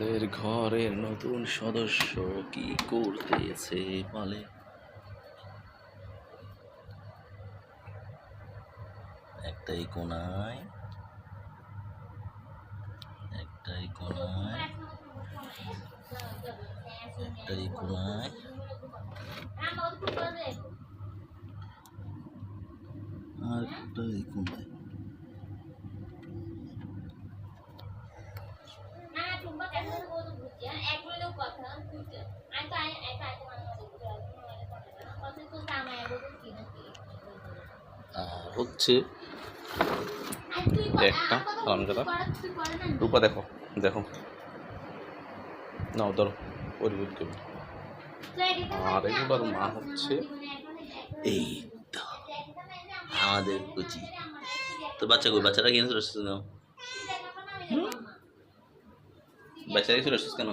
আমাদের ঘরের নতুন সদস্য কি করতেছে বলে? একটাই কোনায়। একটাই কোনায়। একটাই কোনায়। আর একটাই কোনায়। হচ্ছে একটা হারামজাদা রূপা, দেখো দেখো। নাও, ধরো পরিবেশ দেবে আর এগুলোর মা হচ্ছে এই তো, আমাদের কুচি। তো বাচ্চা কই? বাচ্চাটা কিনে চলে এসেছে কেন? বাচ্চাটা চলে এসেছে কেন?